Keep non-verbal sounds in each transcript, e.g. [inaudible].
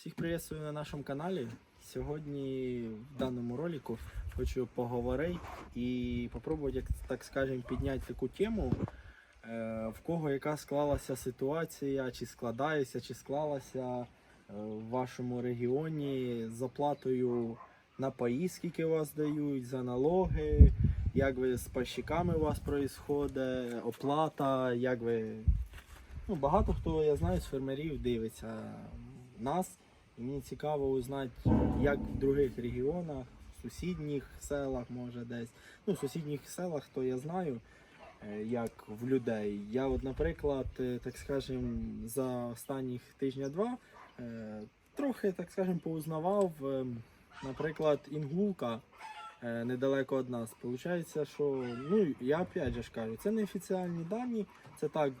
Всіх приветствую на нашому каналі. Сьогодні в даному ролику хочу поговорити і попробувати, як так скажемо, підняти таку тему, е, в кого яка склалася ситуація, чи складається, чи склалася е, в вашому регіоні з оплатою на паї, скільки вас дають, за налоги, як ви з пайщиками у вас відбувається, оплата, як ви Ну, багато хто, я знаю, з фермерів дивиться нас. Мені цікаво узнати, як в других регіонах, в сусідніх селах, може десь. Ну, в сусідніх селах, то я знаю, е, як в людей. Я, от, наприклад, е, так скажем, за останніх тижня-два е, трохи, так скажем, поузнавав, наприклад, інгулка. Недалеко від нас. Получається, що ну я опять же ж кажу, це не офіціальні дані, це так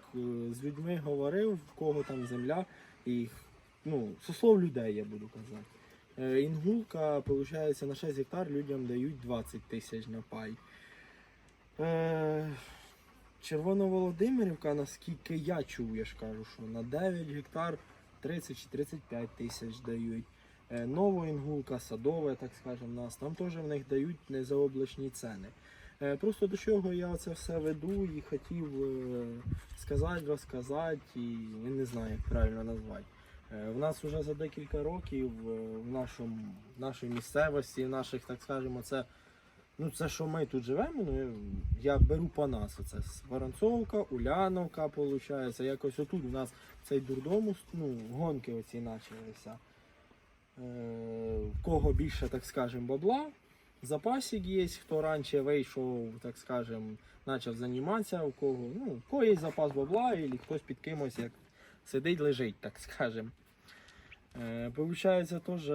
з людьми говорив, в кого там земля, і ну, со слов людей я буду казати. Е, Інгулка, виходить, на 6 гектар людям дають 20 тисяч на пай. Е, Червоноволодимирівка, наскільки я чув, я ж кажу, що на 9 гектар 30 чи 35 тисяч дають. Е, Новоінгулка, садове, так скажемо, нас. Там теж в них дають незаоблачні ціни. Просто до чого я це все веду і хотів сказати, розказати, і не знаю, як правильно назвати. Е, В нас вже за декілька років е, в нашому, нашій місцевості, в наших, так скажемо, це, ну, це що ми тут живемо, ну, я беру по нас. Це Воронцовка, Уляновка, виходить. Якось отут у нас цей дурдом, ну, гонки оці почалися. Е, В кого більше, так скажемо, бабла, запасик є, хто раніше вийшов, так скажем, почав займатися, у кого, ну, у кого є запас бабла, і хтось під кимось як сидить, лежить, так скажем. Е, Получається теж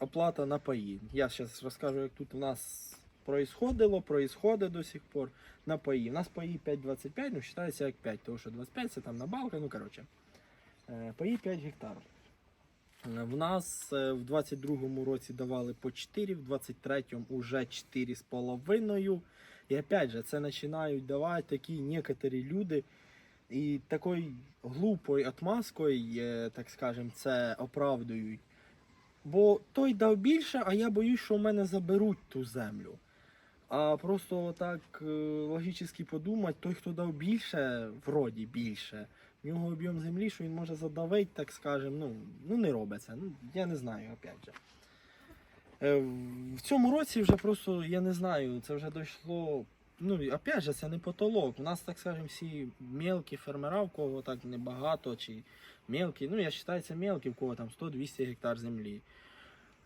оплата на паї. Я зараз розкажу, як тут у нас происходило, происходить до сих пор на паї. У нас паї 5,25, ну вважається як 5, тому що 25 це там набавка, ну коротше. Е, Паї 5 гектарів. В нас е, в 22-му році давали по 4, в 23-му вже 4,5. І опять же, це починають давати такі некоторі люди. І такою глупою отмазкою, е, так скажем, це оправдують. Бо той дав більше, а я боюсь, що в мене заберуть ту землю. А просто так е, логічно подумати, той, хто дав більше, вроді більше, в нього об'єм землі, що він може задавити, так скажем, ну, ну не робиться. Ну, я не знаю, опять же. Е, В цьому році вже просто, я не знаю, це вже дійшло. Ну, опять же, це не потолок. У нас, так скажем, всі мелкі фермера, в кого так небагато, чи мелкі, ну, я вважаю, це мелкі, в кого там 100-200 гектар землі.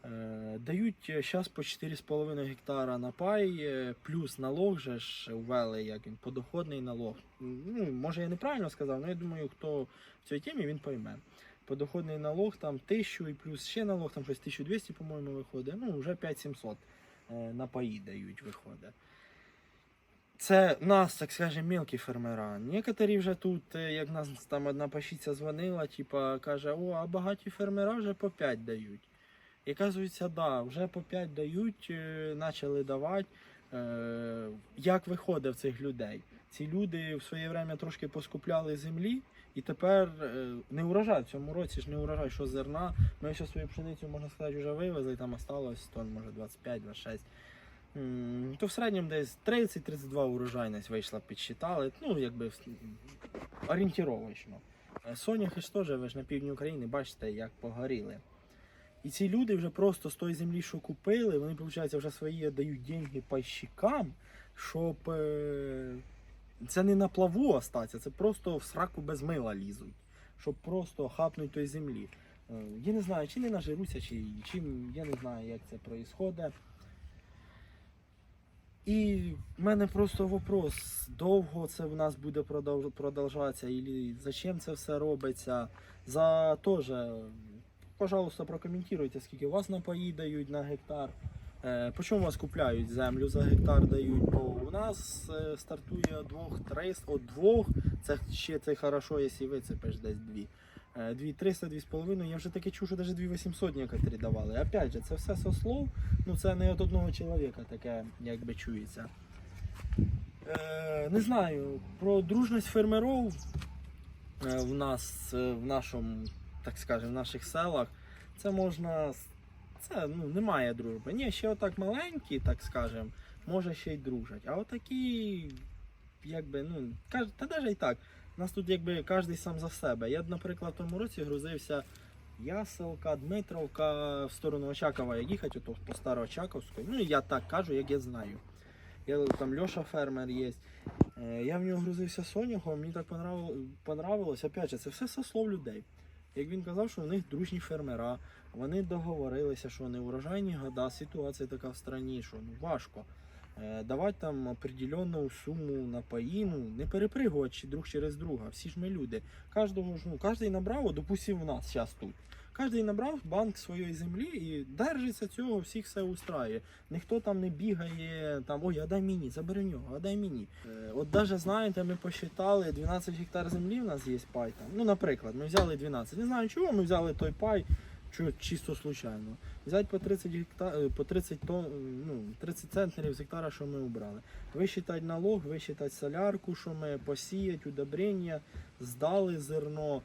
Е, Дають зараз по 4,5 гектара на пай, е, плюс налог же ж ввели, як він, подоходний налог. Ну, може я неправильно сказав, але я думаю, хто в цій темі, він пойме. Подоходний налог там 1000 і плюс ще налог, там щось 1200, по-моєму, виходить. Ну, вже 5700 е, на паї дають, виходить. Це нас, так скажемо, мелкі фермера. Некоторі вже тут, е, як нас там одна пашиця дзвонила, типа каже, о, а багаті фермера вже по 5 дають. І кажуться, да, вже по 5 дають, е, почали давати. Е, Як виходить в цих людей? Ці люди в своє время трошки поскупляли землі, і тепер е, не урожай в цьому році ж не урожай, що зерна. Ми ще свою пшеницю, можна сказати, вже вивезли, там осталось тонн, може 25-26. То в середньому десь 30-32 урожайність вийшла, підсчитали. Ну, якби орієнтировочно. Е, Соняхи ж теж, ви ж на півдні України бачите, як погоріли. І ці люди вже просто з тої землі, що купили, вони, виходить, вже свої дають деньги пайщикам, щоб е, це не на плаву остатися, це просто в сраку без мила лізуть, щоб просто хапнуть той землі. Е, Я не знаю, чи не нажируся, чи чим, я не знаю, як це відбувається. І в мене просто вопрос, довго це в нас буде продовж- продовжатися, і зачем це все робиться. За теж, пожалуйста, прокоментуйте, скільки вас напої дають на гектар. Е, по чому вас купляють землю за гектар дають? Бо у нас е, стартує від 2-300, від 2, це ще це хорошо, якщо вицепиш десь 2. 2300, 2,5, я вже таке чув, що навіть 2800 некоторі давали. Опять же, це все со слов, ну це не від одного чоловіка таке, якби чується. Е, не знаю, про дружність фермерів е, в нас, е, в нашому, так скажемо, в наших селах. це можна. Це ну, немає дружби. Ні, ще отак маленькі, так скажем, може ще й дружать. А отакі, якби, ну, та навіть і так. У нас тут якби кожен сам за себе. Я, наприклад, в тому році грузився Яселка, Дмитровка в сторону Очакова, як їхати, ото по Староочаковської. Ну, я так кажу, як я знаю. Я, там Льоша фермер є. Е, Я в нього грузився соняхом, мені так понравилось. Опять же, це все со слов людей. Як він казав, що у них дружні фермера, вони договорилися, що не урожайні года, ситуація така в страні, що ну, важко. Е, Давати там определенну суму на паї, не перепригувати друг через друга. Всі ж ми люди. Кожного ж, ну, кожен набрав, допустим, в нас зараз тут. Кожен набрав банк своєї землі і держиться цього, всіх все устраює. Ніхто там не бігає, там, ой, а дай мені, забери нього, а дай мені. Е, от навіть знаєте, ми посчитали, 12 гектар землі в нас є пай там. Ну, наприклад, ми взяли 12. Не знаю чого, ми взяли той пай, чу- чисто случайно. Взять по 30 гектар, е, по 30 тонн, ну, 30 центнерів з гектара, що ми обрали. Висчитати налог, висчитати солярку, що ми посіять, удобрення, здали зерно.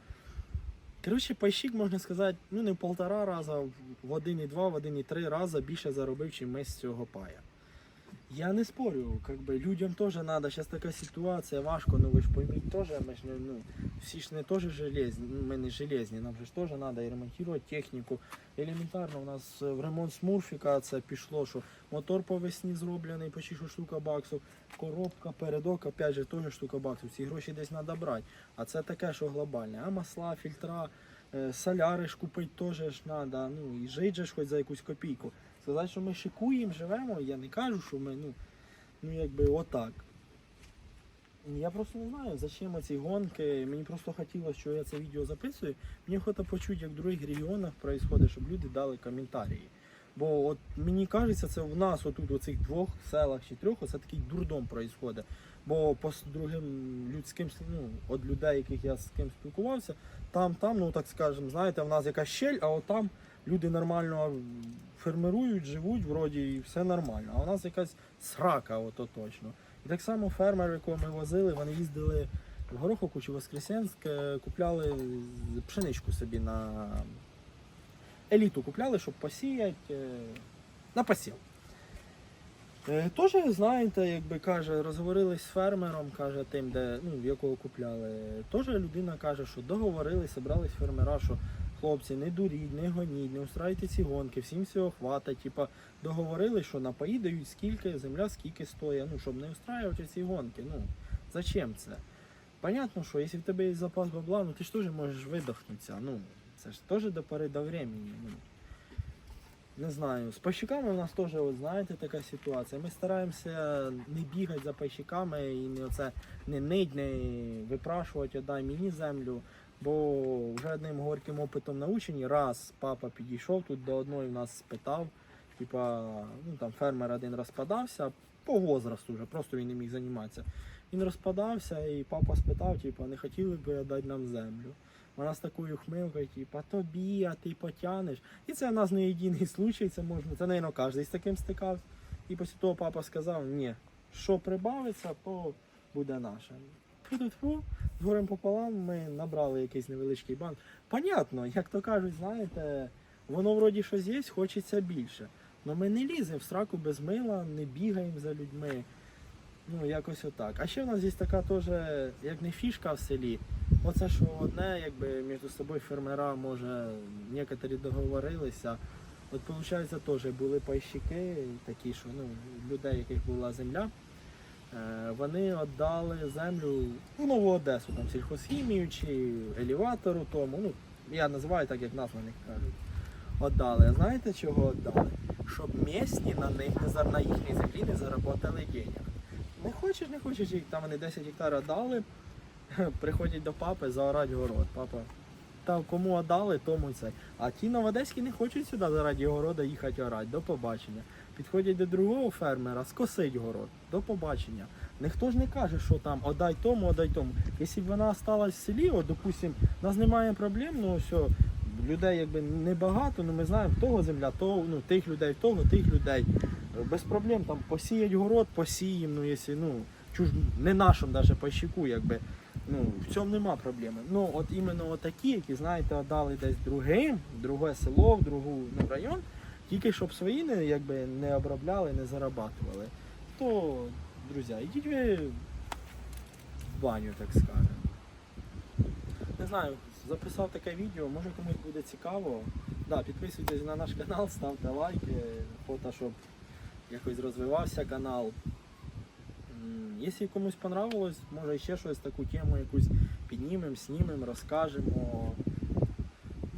Коротше, пайщик, можна сказати, ну не в полтора рази, в 1,2, в 1,3 рази більше заробив, чим ми з цього пая. Я не спорю, как бы, людям теж треба, зараз така ситуація, важко, ну ви ж пойміть теж, ми ж не, ну, всі ж не теж железні, ми не железні, нам же ж теж треба і ремонтувати техніку. Елементарно, у нас е, в ремонт смурфіка це пішло, що мотор по весні зроблений, почти що штука баксів, коробка, передок, опять же, теж штука баксів. Ці гроші десь треба брати. А це таке, що глобальне. А масла, фільтра, е, соляри ж купити теж треба. Ну і жити же ж хоч за якусь копійку. Сказати, що ми шикуємо, живемо, я не кажу, що ми, ну, ну якби отак. Я просто не знаю, зачем ці гонки. Мені просто хотілося, що я це відео записую. Мені хочеться почути, як в других регіонах відбувається, щоб люди дали коментарі. Бо от мені кажеться, це в нас отут, у цих двох селах чи трьох, оце такий дурдом відбувається. Бо по другим людським ну, от людей, яких я з ким спілкувався, там, там, ну так скажемо, знаєте, в нас якась щель, а от там люди нормально фермерують, живуть, вроді і все нормально. А у нас якась срака, ото точно. І так само фермер, якого ми возили, вони їздили в Гороховку чи Воскресенськ, е, купляли пшеничку собі на еліту купляли, щоб посіяти е, на посів. Е, Теж, знаєте, якби каже, розговорились з фермером, каже, тим, де, ну, в якого купляли. Теж людина каже, що договорились, зібрались фермера, що хлопці, не дуріть, не гоніть, не устраюйте ці гонки, всім всього хватить. Типа, договорились, що напої дають скільки, земля скільки стоїть, ну, щоб не устраювати ці гонки. Ну, зачем це? Понятно, що якщо в тебе є запас бабла, ну ти ж теж можеш видохнутися. Ну, це ж теж до пори до времени. Ну. Не знаю. З пайщиками у нас теж, от, знаєте, така ситуація. Ми стараємося не бігати за пайщиками і не оце не нить, не випрашувати, дай мені землю. Бо вже одним горьким опитом научені, раз папа підійшов тут до одної нас спитав, типа, ну там фермер один розпадався по возрасту вже, просто він не міг займатися. Він розпадався і папа спитав, типа, не хотіли б дати нам землю. Вона з такою хмилкою, типа, тобі, а ти потянеш. І це в нас не єдиний случай, це можна, це, мабуть, кожен з таким стикався. І після того папа сказав, ні, що прибавиться, то буде наше. І тут фу, з горем пополам ми набрали якийсь невеличкий банк. Понятно, як то кажуть, знаєте, воно вроді щось є, хочеться більше. Але ми не ліземо в сраку без мила, не бігаємо за людьми. Ну, якось отак. А ще в нас є така теж, як не фішка в селі. Оце що одне, якби між собою фермера, може, некоторі договорилися. От виходить, теж були пайщики, такі, що ну, людей, яких була земля. Е, Вони віддали землю в Нову Одесу, там сільхозхімію чи елеватору тому. Ну, я називаю так, як нас на них кажуть. Отдали. А знаєте чого віддали? Щоб місні на них на їхній землі не заробляли денег. Не хочеш, не хочеш, там вони 10 гектарів дали, [laughs] приходять до папи заорать город. Папа, та кому віддали, тому й це. А ті новодеські не хочуть сюди заради города їхати орати. До побачення. Підходять до другого фермера, скосить город. До побачення. Ніхто ж не каже, що там отдай тому, отдай тому. Якщо б вона осталась в селі, от, допустим, у нас немає проблем, ну все, людей якби небагато, ну ми знаємо, того земля, то, ну, тих людей, того, тих людей. Без проблем там посіять город, посіємо, ну якщо, ну, чуж не нашим даже пайщику, якби. Ну, в цьому нема проблеми. Ну, от іменно такі, які, знаєте, дали десь другим, в друге село, в другу ну, район, тільки щоб свої не, якби, не обробляли, не зарабатували. То, друзі, йдіть ви в баню, так скажемо. Не знаю, записав таке відео, може комусь буде цікаво. Да, підписуйтесь на наш канал, ставте лайки, фото, щоб якось розвивався канал. Якщо комусь понравилось, може ще щось таку тему якусь піднімемо, знімемо, розкажемо.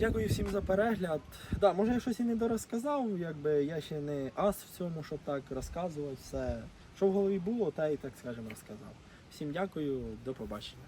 Дякую всім за перегляд. Да, може я щось і не дорозказав, якби я ще не ас в цьому, щоб так розказувати все. Що в голові було, та і так скажемо розказав. Всім дякую, до побачення.